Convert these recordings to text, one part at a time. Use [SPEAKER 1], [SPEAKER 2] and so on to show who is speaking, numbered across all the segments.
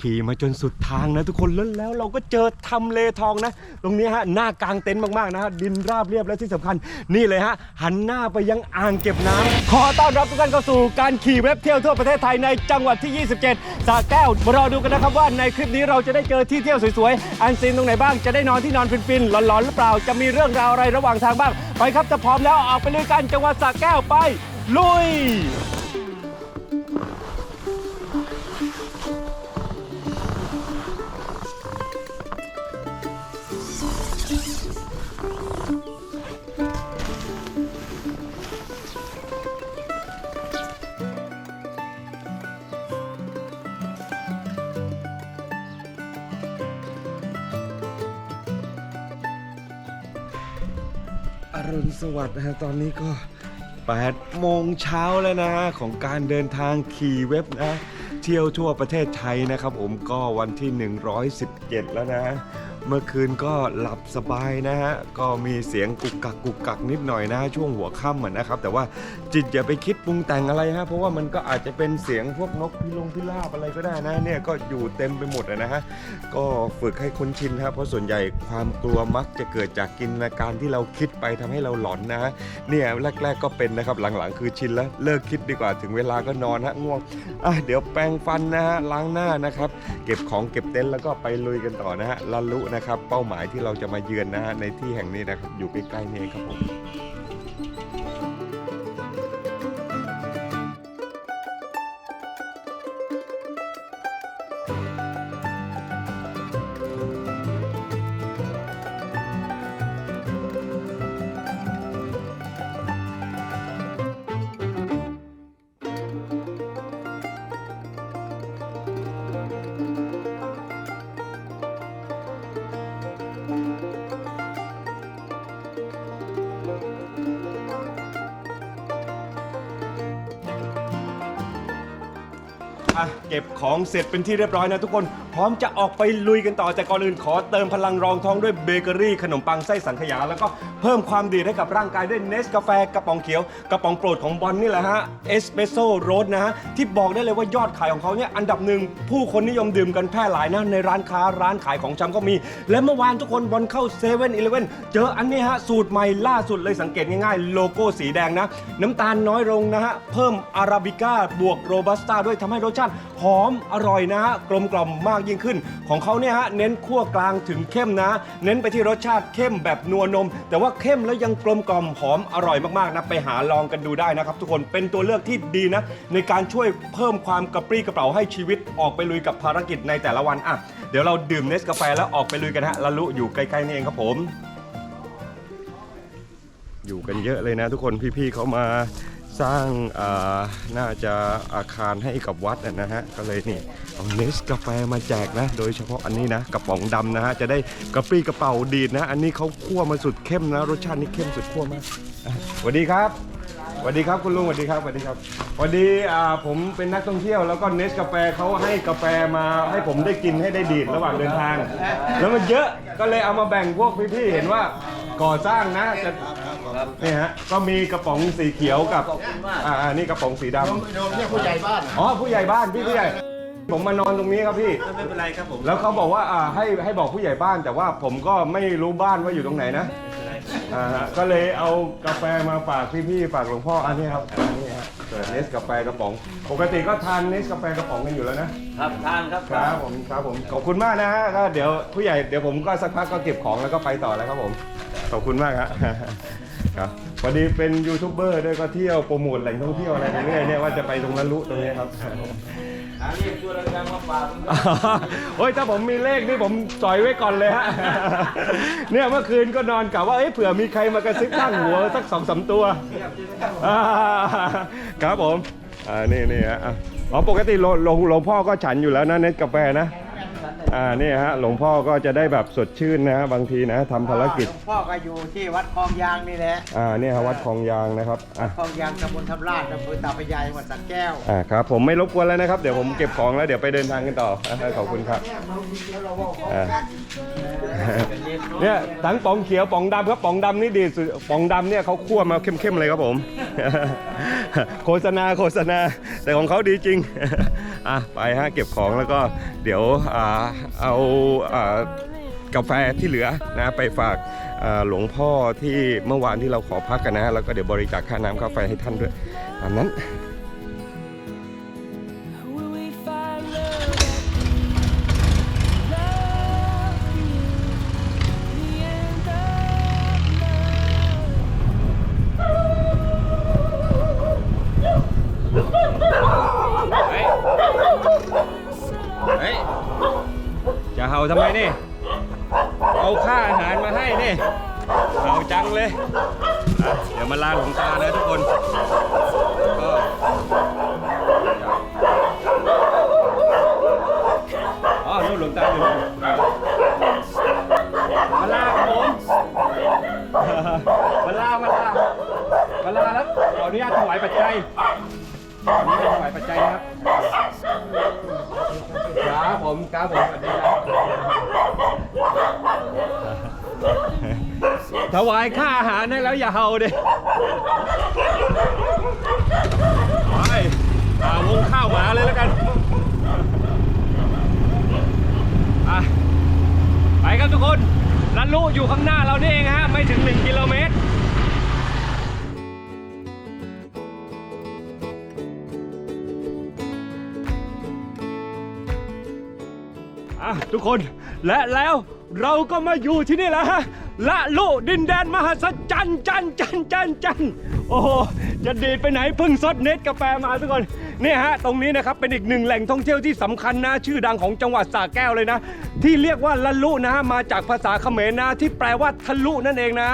[SPEAKER 1] ขี่มาจนสุดทางนะทุกคนแล้วแล้วเราก็เจอทำเลทองนะ ตรงนี้ฮะหน้ากลางเต็นท์มากๆนะฮะดินราบเรียบและที่สำคัญ นี่เลยฮะหันหน้าไปยังอ่างเก็บน้ำขอต้อนรับทุกท่านเข้าสู่การขี่เว็บเที่ยวทั่วประเทศไทยในจังหวัดที่ 27สระแก้วมารอดูกันนะครับว่าในคลิปนี้เราจะได้เจอที่เที่ยวสวยๆอันซีนตรงไหนบ้างจะได้นอนที่นอนฟินๆหลอนๆหรือเปล่าจะมีเรื่องราวอะไรระหว่างทางบ้างไปครับถ้าพร้อมแล้วออกไปเลยกันจังหวัดสระแก้วไปลุย สวัสดิ์นะฮะตอนนี้ก็8โมงเช้าแล้วนะฮะของการเดินทางขี่เว็บนะ เที่ยวทั่วประเทศไทยนะครับ ผมก็วันที่ 117 แล้วนะ เมื่อคืนก็หลับสบายนะฮะ ก็มีเสียงกุกกักกุกกักนิดหน่อยนะช่วงหัวค่ำอะนะครับ แต่ว่าจิตอย่าไปคิดปรุงแต่งอะไรฮะ เพราะว่ามันก็อาจจะเป็นเสียงพวกนกพิลงพิราบอะไรก็ได้นะเนี่ยก็อยู่เต็มไปหมดนะฮะ ก็ฝึกให้คุ้นชินครับเพราะส่วนใหญ่ความกลัวมักจะเกิดจากจินนาการที่เราคิดไปทำให้เราหลอนนะฮะ เนี่ยแรก ๆ ก็เป็นนะครับหลังๆ คือชินแล้วเลิกคิดดีกว่าถึงเวลาก็นอนฮะง่วงอะเดี๋ยวแปรงฟันนะฮะล้างหน้านะครับเก็บของเก็บเต็นท์แล้วก็ไปลุยกันต่อนะฮะละลุนะครับ เป้าหมายที่เราจะมาเยือนนะฮะในที่แห่งนี้นะครับอยู่ใกล้ๆนี่เองครับผม อะเก็บของเสร็จเป็นที่เรียบร้อยนะทุกคน ร้อมจะออกไปลุยกันต่อแต่ก่อนอื่นขอเติมพลังรองท้องด้วยเบเกอรี่ ขนมปังไส้สังขยา แล้วก็เพิ่มความดีให้กับร่างกายด้วยเนสกาแฟกระป๋องเขียว กระป๋องโปรดของบอลนี่แหละฮะเอสเปรสโซ่โรสนะฮะ ที่บอกได้เลยว่ายอดขายของเขาเนี่ยอันดับหนึ่งผู้คนนิยมดื่มกันแพร่หลายนะ ในร้านค้าร้านขายของชำก็มี และเมื่อวานทุกคนบอลเข้าเซเว่นอีเลฟเว่นเจออันนี้ฮะสูตรใหม่ล่าสุดเลยสังเกตง่ายๆ โลโก้สีแดงนะ น้ำตาลน้อยลงนะฮะเพิ่มอาราบิก้าบวกโรบัสต้าด้วยทำให้รสชาติหอมอร่อยนะฮะกลมกล่อมมากยิ่งขึ้น ของเขาเนี่ยฮะเน้นคั่วกลางถึงเข้มนะ เน้นไปที่รสชาติเข้มแบบนัวนม แต่ว่าเข้มแล้วยังกลมกล่อมหอมอร่อยมากๆนะไปหาลองกันดูได้นะครับ ทุกคนเป็นตัวเลือกที่ดีนะ ในการช่วยเพิ่มความกระปรี้กระเป๋าให้ชีวิตออกไปลุยกับภารกิจในแต่ละวันอะเดี๋ยวเราดื่มเนสกาแฟแล้วออกไปลุยกันฮะละลุอยู่ใกล้ๆนี่เองครับผม อยู่กันเยอะเลยนะทุกคนพี่ๆเขามา สร้างาน่าจะอาคารให้กับวัดนะฮะก็เลยนี่เอาเนสกาแฟมาแจกนะ โดยเฉพาะอันนี้นะกระป๋องดำนะฮะจะได้กระปรี้กระเป๋าดีดนะ อันนี้เขาคั่วมาสุดเข้มนะ รสชาตินี่เข้มสุดคั่วมากสวัสดีครับสวัสดีครับคุณลุงสวัสดีครับสวัสดีครับสวันนี้อ่าผมเป็นนักท่องเที่ยวแล้วก็เนสกาแฟเขาให้กาแฟมาให้ผมได้กินให้ได้ดีดระหว่างเดินทาง แล้วมันเยอะก็เลยเอามาแบ่งพวกพี่ๆเห็นว่าก่อสร้างนะจะ นี่ฮะก็มีกระป๋องสีเขียวกับอ่าอ่านี่กระป๋องสีดำ
[SPEAKER 2] โดมเนี่ยผู้ใหญ่บ้าน
[SPEAKER 1] อ๋อผู้ใหญ่บ้านพี่ผู้ใหญ่ ผมมานอนตรงนี้ครับพี่
[SPEAKER 2] ไม่เป็นไรครับผม
[SPEAKER 1] แล้วเขาบอกว่าอ่าให้ให้บอกผู้ใหญ่บ้านแต่ว่าผมก็ไม่รู้บ้านว่าอยู่ตรงไหนนะ อ่าฮะก็เลยเอากาแฟมาฝากพี่ๆฝากหลวงพ่ออันนี้ครับอันนี้ฮะเกิดเนสกาแฟกระป๋อง ปกติก็ทานเนสกาแฟกระป๋องกันอยู่แล้วนะ
[SPEAKER 2] ครับทานครับ
[SPEAKER 1] ครับผมครับผมขอบคุณมากนะฮะก็เดี๋ยวผู้ใหญ่เดี๋ยวผมก็สักพักก็เก็บของแล้วก็ไปต่อแล้วครับผมขอบคุณมากครับครับพอดีเป็นยูทูบเบอร์ด้วยก็เที่ยวโปรโมทแหล่งท่องเที่ยวอะไรไปเรื่อยเนี่ยว่าจะไปตรงนั้นลุตรงนี้ครับ
[SPEAKER 2] หาเรียกตัวดังๆมาฝาก
[SPEAKER 1] โอ้ยถ้าผมมีเลขนี่ผมจอยไว้ก่อนเลยฮะ เนี่ยเมื่อคืนก็นอนกะว่าเอ้ยเผื่อมีใครมากระซิบข้างหัวสักสองสามตัวอ่าครับผม อ่า นี่นี่ฮะอะอ๋อ ปกติหลวงหลวงหลวงพ่อก็ฉันอยู่แล้วนะเน็ตกาแฟนะ อ่านี่ฮะหลวงพ่อก็จะได้แบบสดชื่นนะฮะบางทีนะทำภารกิจ
[SPEAKER 3] หลวงพ่อก็อยู่ที่วัดคลองยางนี่แหละ
[SPEAKER 1] อ่าเนี่ยฮะวัดคลองยางนะครับอะ
[SPEAKER 3] คลองยางตำบลทับลาดอำเภอตาพระยาจังหวัดสระแก้ว
[SPEAKER 1] อ่าครับผมไม่รบกวนแล้วนะครับเดี๋ยวผมเก็บของแล้วเดี๋ยวไปเดินทางกันต่ออะขอบคุณครับอ่าเนี่ยทั้งป๋องเขียวป๋องดำครับป๋องดำนี่ดีสุดป๋องดำเนี่ยเขาคั่วมาเข้มๆเลยครับผม โฆษณาโฆษณาแต่ของเขาดีจริง อะไปฮะเก็บของแล้วก็เดี๋ยวอ่าเอาอ่ากาแฟที่เหลือนะไปฝากหลวงพ่อที่เมื่อวานที่เราขอพักกันนะ แล้วก็เดี๋ยวบริจาคค่าน้ำค่าไฟให้ท่านด้วยตามนั้น ทำไมนี่ เอาค่าอาหารมาให้นี่เห่าจังเลยอะเดี๋ยวมาลาหลวงตานะทุกคนก็อ๋อนู่นหลวงตาอยู่นู่นมาลาครับผม มาลามาลามาลาแล้วขออนุญาตถวายปัจจัยขออนุญาตถวายปัจจัยนะครับ ครับผมครับผมสวัสดีครับ ถวายค่าอาหารให้แล้วอย่าเห่าดิไปอาวงข้าวหมาเลยแล้วกันไปครับทุกคนลันลุอยู่ข้างหน้าเรานี่เองฮะ ไม่ถึง 1 กิโลเมตร อะทุกคนและแล้วเราก็มาอยู่ที่นี่แล้วฮะละลุดินแดนมหัศจรรย์จันจันจันจันโอ้โหจะดีดไปไหนเพิ่งซดเน็ตกาแฟมาทุกคนนี่ฮะตรงนี้นะครับเป็นอีกหนึ่งแหล่งท่องเที่ยวที่สำคัญนะ ชื่อดังของจังหวัดสระแก้วเลยนะ ที่เรียกว่าละลุนะฮะมาจากภาษาเขมรนะที่แปลว่าทะลุนั่นเองนะ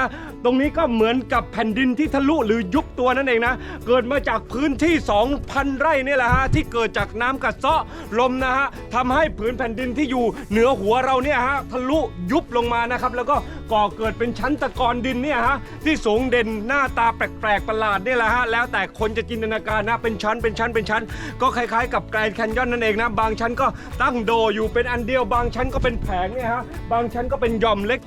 [SPEAKER 1] ตรงนี้ก็เหมือนกับแผ่นดินที่ทะลุหรือยุบตัวนั่นเองนะ เกิดมาจากพื้นที่ 2,000 ไร่นี่แหละฮะที่เกิดจากน้ำกัดเซาะลมนะฮะทำให้ผืนแผ่นดินที่อยู่เหนือหัวเราเนี่ยฮะทะลุยุบลงมานะครับ แล้วก็ก่อเกิดเป็นชั้นตะกอนดินเนี่ยฮะที่สูงเด่นหน้าตาแปลกๆประหลาดเนี่ยแหละฮะแล้วแต่คนจะจินตนาการนะเป็นชั้นเป็นชั้นเป็นชั้น ก็คล้ายๆ กับแกรนด์แคนยอนนั่นเองนะบางชั้นก็ตั้งโดอยู่เป็นอันเดียวบางชั้นก็เป็นแผงเนี่ยฮะบางชั้นก็เป็นหย่อมเล็ก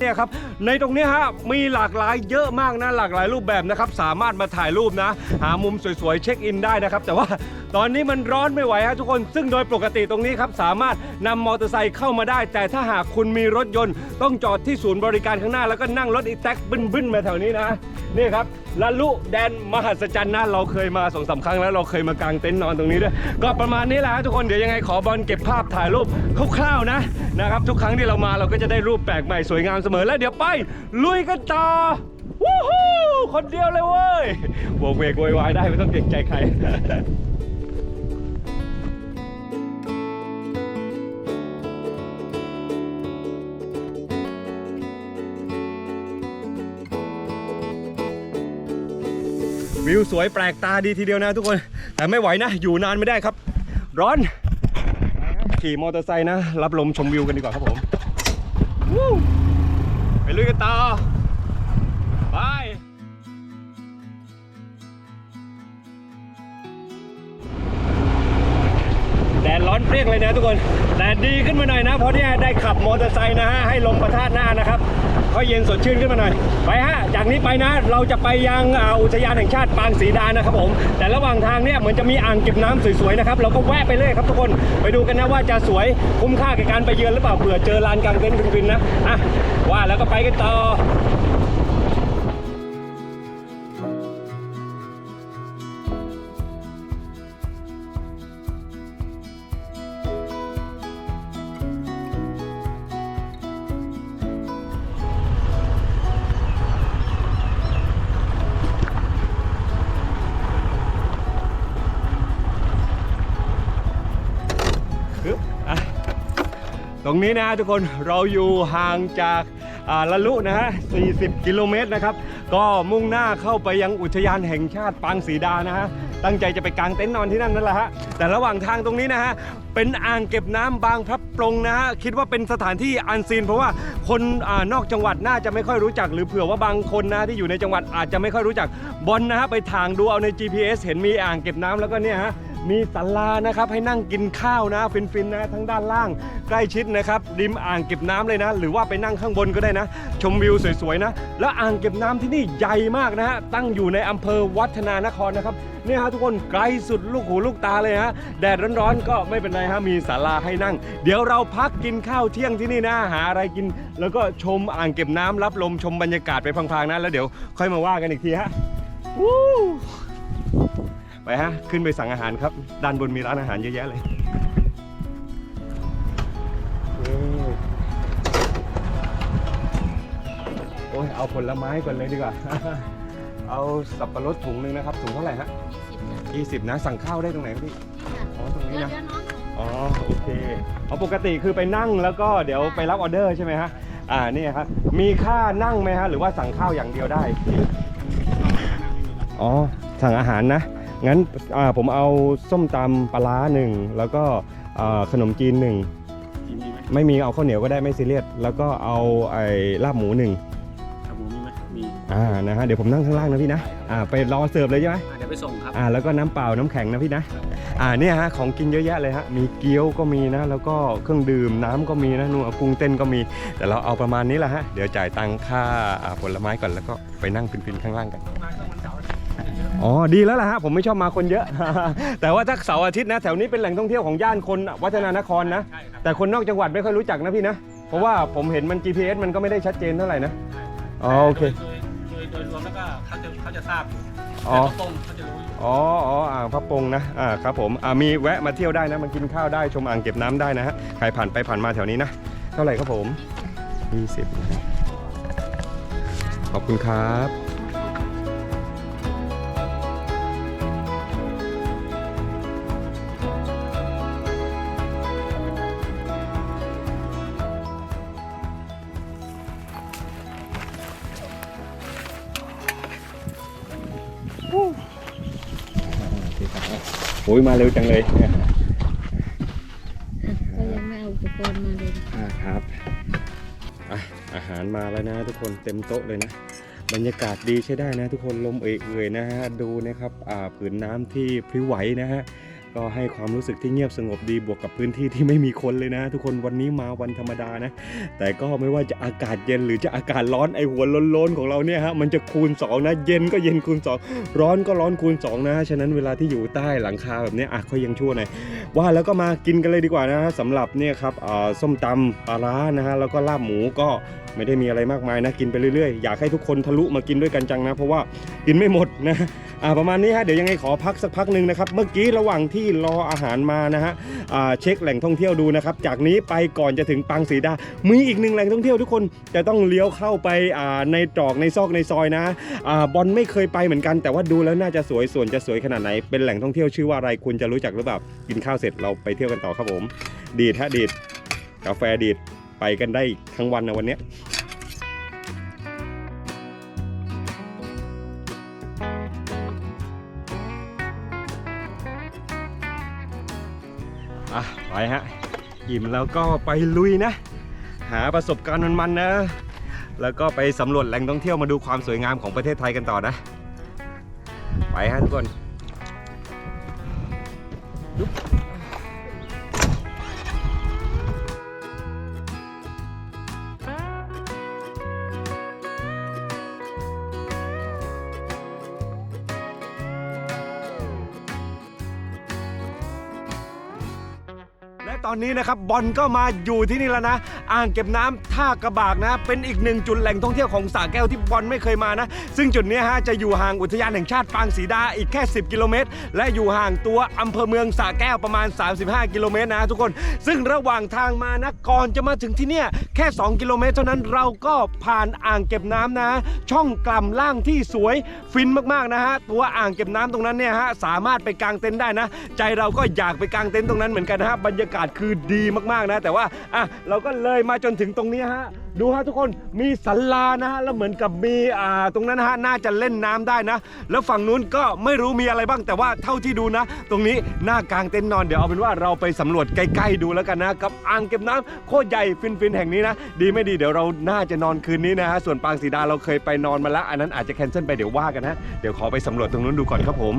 [SPEAKER 1] เนี่ยครับในตรงนี้ฮะมีหลากหลายเยอะมากนะหลากหลายรูปแบบนะครับสามารถมาถ่ายรูปนะ หามุมสวยๆเช็คอินได้นะครับ แต่ว่า ตอนนี้มันร้อนไม่ไหวฮะทุกคน ซึ่งโดยปกติตรงนี้ครับสามารถนำมอเตอร์ไซค์เข้ามาได้ แต่ถ้าหากคุณมีรถยนต์ ต้องจอดที่ศูนย์บริการข้างหน้าแล้วก็นั่งรถอีแท็กบึ้นๆมาแถวนี้นะนี่ครับละลุแดนมหัศจรรย์นะเราเคยมาสองสามครั้งแล้วเราเคยมากางเต็นท์นอนตรงนี้ด้วยก็ประมาณนี้แหละฮะทุกคนเดี๋ยวยังไงขอบอลเก็บภาพถ่ายรูปคร่าวๆนะนะครับทุกครั้งที่เรามาเราก็จะได้รูปแปลกใหม่สวยงามเสมอแล้วเดี๋ยวไปลุยกันต่อวู้ฮู้คนเดียวเลยเว้ยโบกเวกโวยวายได้ไม่ต้องเกรงใจใคร วิวสวยแปลกตาดีทีเดียวนะทุกคน แต่ไม่ไหวนะ อยู่นานไม่ได้ครับ ร้อน ขี่มอเตอร์ไซค์นะ รับลมชมวิวกันดีกว่าครับผมไปลุยกันต่อไปแดดร้อนเปรี้ยงเลยนะทุกคน ดีขึ้นมาหน่อยนะ เพราะเนี่ยได้ขับมอเตอร์ไซค์นะฮะให้ลมประทะหน้านะครับก็เย็นสดชื่นขึ้นมาหน่อย ไปฮะ จากนี้ไปนะเราจะไปยังอุทยานแห่งชาติปางศรีดานะครับผม แต่ระหว่างทางเนี่ยเหมือนจะมีอ่างเก็บน้ำสวยๆนะครับ เราก็แวะไปเลยครับทุกคน ไปดูกันนะว่าจะสวยคุ้มค่ากับการไปเยือนหรือเปล่าเผื่อเจอลานกลางเต็นท์ฟินๆนะ อะ ว่าแล้วก็ไปกันต่อ รงนี้นะทุกคนเราอยู่ห่างจากาละลุนะฮะ 40 กิโลเมตรนะครับ ก็มุ่งหน้าเข้าไปยังอุทยานแห่งชาติปางศรีดานะฮะ ตั้งใจจะไปกางเต็นท์นอนที่นั่นนั่นแหละฮะ แต่ระหว่างทางตรงนี้นะฮะ เป็นอ่างเก็บน้ำบางพลับปรงนะฮะ คิดว่าเป็นสถานที่อันซีน เพราะว่าคนอานอกจังหวัดน่าจะไม่ค่อยรู้จัก หรือเผื่อว่าบางคนนะที่อยู่ในจังหวัดอาจจะไม่ค่อยรู้จัก บอลนะฮะไปทางดูเอาใน GPS เห็นมีอ่างเก็บน้ำแล้วก็เนี่ยฮะ มีศาลานะครับให้นั่งกินข้าวนะฟินๆนะทั้งด้านล่างใกล้ชิดนะครับริมอ่างเก็บน้ำเลยนะ หรือว่าไปนั่งข้างบนก็ได้นะ ชมวิวสวยๆนะ แล้วอ่างเก็บน้ำที่นี่ใหญ่มากนะฮะตั้งอยู่ในอำเภอวัฒนานครนะครับเนี่ยฮะทุกคนไกลสุดลูกหูลูกตาเลยฮะแดดร้อนๆก็ไม่เป็นไรฮะมีศาลาให้นั่ง เดี๋ยวเราพักกินข้าวเที่ยงที่นี่นะหาอะไรกิน แล้วก็ชมอ่างเก็บน้ำรับลมชมบรรยากาศไปพลางๆนะแล้วเดี๋ยวค่อยมาว่ากันอีกทีฮะวู้ ไปฮะ ขึ้นไปสั่งอาหารครับ ด้านบนมีร้านอาหารเยอะแยะเลยโอ้โอ้ยเอาผลไม้ก่อนเลยดีกว่า เอาสับปะรดถุงหนึ่งนะครับ ถุงเท่าไหร่ฮะ20นะ สั่งข้าวได้ตรงไหนครับพี่อ๋อตรงนี้
[SPEAKER 4] เดี๋ยว
[SPEAKER 1] นะ
[SPEAKER 4] เดี๋ยวน้อง
[SPEAKER 1] อ๋อโอเคเอาปกติคือไปนั่งแล้วก็เดี๋ยวไปรับออเดอร์ใช่ไหมฮะอ่านี่ครับมีค่านั่งไหมฮะหรือว่าสั่งข้าวอย่างเดียวได้อ๋อสั่งอาหารนะ งั้นอ่าผมเอาส้มตำปลาร้าหนึ่งแล้วก็อ่าขนมจีนหนึ่ง
[SPEAKER 2] กินมีไหม
[SPEAKER 1] ไม่มีเอาข้าวเหนียวก็ได้ไม่ซีเรียสแล้วก็เอาไอ้ลาบหมูหนึ่ง
[SPEAKER 2] ครับผมมีไหมมี
[SPEAKER 1] อ่านะฮะเดี๋ยวผมนั่งข้างล่างนะพี่นะอ่าไปรอเสิร์ฟเลยใช่ไหม
[SPEAKER 2] อะเดี๋ยวไปส่งครับ
[SPEAKER 1] อ่าแล้วก็น้ำเปล่าน้ำแข็งนะพี่นะอ่าเนี่ยฮะของกินเยอะแยะเลยฮะมีเกี๊ยวก็มีนะแล้วก็เครื่องดื่มน้ำก็มีนะนู่นกุ้งเต้นก็มี แต่เราเอาประมาณนี้แหละฮะเดี๋ยวจ่ายตังค่าอ่าผลไม้ก่อนแล้วก็ไปนั่งฟินๆข้างล่างกัน อ๋อดีแล้วล่ะฮะผมไม่ชอบมาคนเยอะ แต่ว่าถ้าเสาร์อาทิตย์นะ แถวนี้เป็นแหล่งท่องเที่ยวของย่านคนวัฒนานครนะ
[SPEAKER 2] ใช่ครับ
[SPEAKER 1] แต่คนนอกจังหวัดไม่ค่อยรู้จักนะพี่นะ เพราะว่าผมเห็นมัน GPS มันก็ไม่ได้ชัดเจนเท่าไหร่นะ อ๋อโอเค
[SPEAKER 2] โดยโดยโดยรวมแล้วก็เขาจะเขาจะทราบอยู่
[SPEAKER 1] อ๋อ
[SPEAKER 2] แต่ตรงๆเขาจะรู้อยู่
[SPEAKER 1] อ๋ออ๋ออ่างพระปงนะอ่าครับผมอ่ามีแวะมาเที่ยวได้นะมากินข้าวได้ชมอ่างเก็บน้ำได้นะฮะใครผ่านไปผ่านมาแถวนี้นะเท่าไหร่ครับผม 20นะฮะขอบคุณครับ อ้ยมาเร็วจังเลย
[SPEAKER 4] ก็ยังไม่เอาอุปกรณ์มาเลย
[SPEAKER 1] อ่าครับอะอาหารมาแล้วนะทุกคนเต็มโต๊ะเลยนะ บรรยากาศดีใช้ได้นะ ทุกคนลมเอื่อยๆนะฮะดูนะครับอ่าผืนน้ำที่พริ้วไหวนะฮะ ก็ให้ความรู้สึกที่เงียบสงบดีบวกกับพื้นที่ที่ไม่มีคนเลยนะ ทุกคนวันนี้มาวันธรรมดานะ แต่ก็ไม่ว่าจะอากาศเย็นหรือจะอากาศร้อนไอหัวล้นๆของเราเนี่ยฮะมันจะคูณ 2 นะ เย็นก็เย็นคูณ 2 ร้อนก็ร้อนคูณ 2 นะ ฉะนั้นเวลาที่อยู่ใต้หลังคาแบบนี้อะค่อยยังชั่วหน่อยว่าแล้วก็มากินกันเลยดีกว่านะฮะสำหรับเนี่ยครับส้มตำปลาร้านะฮะแล้วก็ลาบหมูก็ไม่ได้มีอะไรมากมายนะกินไปเรื่อยๆ อยากให้ทุกคนทะลุมากินด้วยกันจังนะ เพราะว่ากินไม่หมดนะอ่าประมาณนี้ฮะเดี๋ยวยังไงขอพักสักพักหนึ่งนะครับเมื่อกี้ระหว่างที่รออาหารมานะฮะอ่าเช็คแหล่งท่องเที่ยวดูนะครับจากนี้ไปก่อนจะถึงปังสีดา มีอีกหนึ่งแหล่งท่องเที่ยวทุกคนจะต้องเลี้ยวเข้าไปอ่าในตรอกในซอกในซอยนะอ่าบอลไม่เคยไปเหมือนกัน แต่ว่าดูแล้วน่าจะสวยส่วนจะสวยขนาดไหนเป็นแหล่งท่องเที่ยวชื่อว่าอะไรคุณจะรู้จักหรือเปล่ากินข้าวเสร็จเราไปเที่ยวกันต่อครับผม ดีดฮะดีดกาแฟดีด ไปกันได้ทั้งวันนะวันเนี้ยอะไปฮะอิ่มแล้วก็ไปลุยนะ หาประสบการณ์มันๆนะ แล้วก็ไปสำรวจแหล่งท่องเที่ยวมาดูความสวยงามของประเทศไทยกันต่อนะ ไปฮะทุกคน อนนี้นะครับบอลก็มาอยู่ที่นี่แล้วนะ อ่างเก็บน้ำท่ากระบากนะ เป็นอีกหนึ่งจุดแหล่งท่องเที่ยวของสระแก้วที่บอลไม่เคยมานะ ซึ่งจุดนี้ฮะจะอยู่ห่างอุทยานแห่งชาติปางศรีดาอีกแค่ 10 กิโลเมตร และอยู่ห่างตัวอำเภอเมืองสระแก้วประมาณ 35 กิโลเมตรนะทุกคน ซึ่งระหว่างทางมานะก่อนจะมาถึงที่เนี่ยแค่ 2 กิโลเมตร เท่านั้นเราก็ผ่านอ่างเก็บน้ำนะ ช่องกล่ำล่างที่สวยฟินมากๆนะฮะตัวอ่างเก็บน้ำตรงนั้นเนี่ยฮะสามารถไปกางเต็นท์ได้นะ ใจเราก็อยากไปกางเต็นท์ตรงนั้นเหมือนกันนะฮะบรรยากาศคือดีมากๆนะ แต่ว่าอะเราก็เลยมาจนถึงตรงนี้ฮะดูฮะทุกคนมีสันลานะฮะแล้วเหมือนกับมีอ่าตรงนั้นนะฮะน่าจะเล่นน้ำได้นะ แล้วฝั่งนู้นก็ไม่รู้มีอะไรบ้าง แต่ว่าเท่าที่ดูนะ ตรงนี้หน้ากลางเต็นท์นอนเดี๋ยวเอาเป็นว่าเราไปสำรวจใกล้ๆดูแล้วกันนะกับอ่างเก็บน้ำโคตรใหญ่ฟินๆแห่งนี้นะ ดีไม่ดีเดี๋ยวเราน่าจะนอนคืนนี้นะฮะส่วนปางสีดาเราเคยไปนอนมาแล้วอันนั้นอาจจะแคนเซิลไปเดี๋ยวว่ากันนะเดี๋ยวขอไปสำรวจตรงนู้นดูก่อนครับผม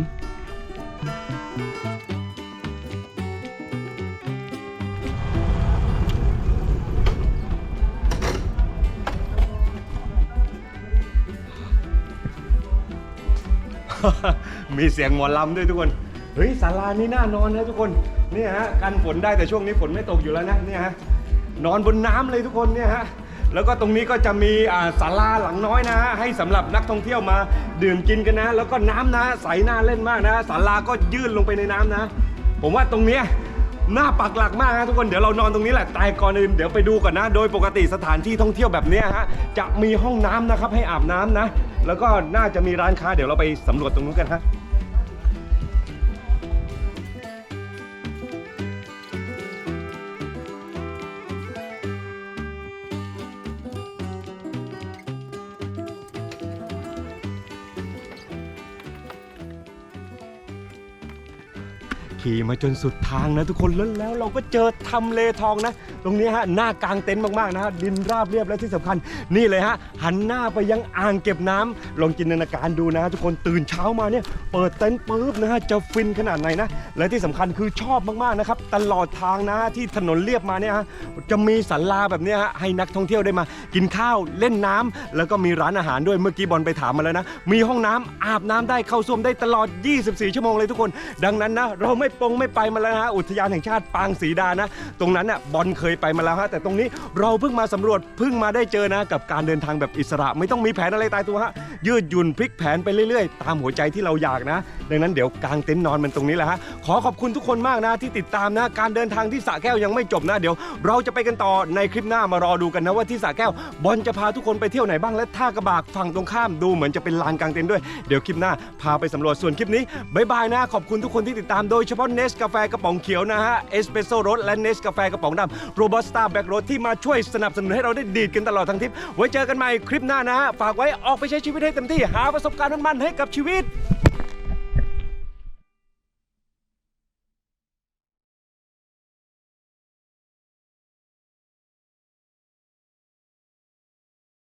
[SPEAKER 1] มีเสียงหมอลำด้วยทุกคน เฮ้ยศาลานี่น่านอนนะทุกคน เนี่ยฮะกันฝนได้แต่ช่วงนี้ฝนไม่ตกอยู่แล้วนะเนี่ยฮะนอนบนน้ำเลยทุกคนเนี่ยฮะแล้วก็ตรงนี้ก็จะมีอ่าศาลาหลังน้อยนะฮะให้สำหรับนักท่องเที่ยวมาดื่มกินกันนะ แล้วก็น้ำนะใสน่าเล่นมากนะศาลาก็ยื่นลงไปในน้ำนะ ผมว่าตรงเนี้ย หน้าปักหลักมากนะทุกคนเดี๋ยวเรานอนตรงนี้แหละแต่ก่อนอื่นเดี๋ยวไปดูก่อนนะ โดยปกติสถานที่ท่องเที่ยวแบบเนี้ยฮะจะมีห้องน้ำนะครับให้อาบน้ำนะ แล้วก็น่าจะมีร้านค้าเดี๋ยวเราไปสำรวจตรงนู้นกันฮะ ขี่มาจนสุดทางนะทุกคนแล้วแล้วเราก็เจอทำเลทองนะ ตรงนี้ฮะหน้ากลางเต็นท์มากๆนะฮะดินราบเรียบและที่สำคัญ นี่เลยฮะหันหน้าไปยังอ่างเก็บน้ำลองจินตนาการดูนะฮะทุกคนตื่นเช้ามาเนี่ย เปิดเต็นท์ปุ๊บนะฮะจะฟินขนาดไหนนะ และที่สำคัญคือชอบมากๆนะครับ ตลอดทางนะที่ถนนเรียบมาเนี่ยฮะจะมีศาลาแบบนี้ฮะให้นักท่องเที่ยวได้มา กินข้าวเล่นน้ำแล้วก็มีร้านอาหารด้วยเมื่อกี้บอลไปถามมาแล้วนะ มีห้องน้ำอาบน้ำได้เข้าส้วมได้ตลอด 24 ชั่วโมงเลยทุกคน ดังนั้นนะเราไม่ปงไม่ไปมาแล้วนะฮะอุทยานแห่งชาติปางศรีดานะ ตรงนั้นน่ะบอลเคยไปมาแล้วฮะแต่ตรงนี้เราเพิ่งมาสำรวจเพิ่งมาได้เจอนะ กับการเดินทางแบบอิสระ ไม่ต้องมีแผนอะไรตายตัวฮะยืดหยุ่นพลิกแผนไปเรื่อยๆ ตามหัวใจที่เราอยากนะ ดังนั้นเดี๋ยวกางเต็นท์นอนมันตรงนี้แหละฮะ ขอขอบคุณทุกคนมากนะที่ติดตามนะ การเดินทางที่สระแก้วยังไม่จบนะ เดี๋ยวเราจะไปกันต่อในคลิปหน้ามารอดูกันนะว่าที่สระแก้วบอลจะพาทุกคนไปเที่ยวไหนบ้างและท่ากระบากฝั่งตรงข้ามดูเหมือนจะเป็นลานกางเต็นท์ด้วย เดี๋ยวคลิปหน้าพาไปสำรวจส่วนคลิปนี้บายบายนะขอบคุณทุกคนที่ติดตามโดยเฉพาะเนสกาแฟกระป๋องเขียวนะฮะเอสเปรสโซ่รสและเนสกาแฟกระป๋องดำโรบัสต้าแบ็กรสที่มาช่วยสนับสนุนให้เราได้ดีดกันตลอดทั้งทริปไว้เจอกันใหม่คลิปหน้านะฮะฝากไว้ออกไปใช้ชีวิตให้เต็มที่หาประสบการณ์มันๆให้กับชีวิต